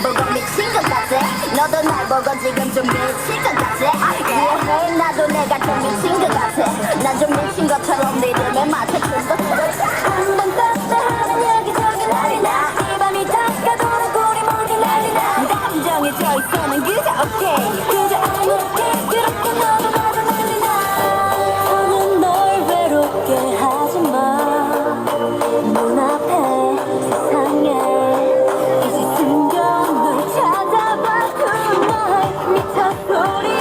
날 보고 미친 것 같아 너도 날 보고 지금 좀 미칠 것 같아 이해해 나도 내가 좀 미친 것 같아 난 좀 미친 것처럼 네 이름에 맞춰 춤도 한번 떴다 하는 여기저기 난리 나이 밤이 닦아도록 우리 모두 난리 나. 감정이 젖어있어 난 그저 오케이. 그저 아무 floating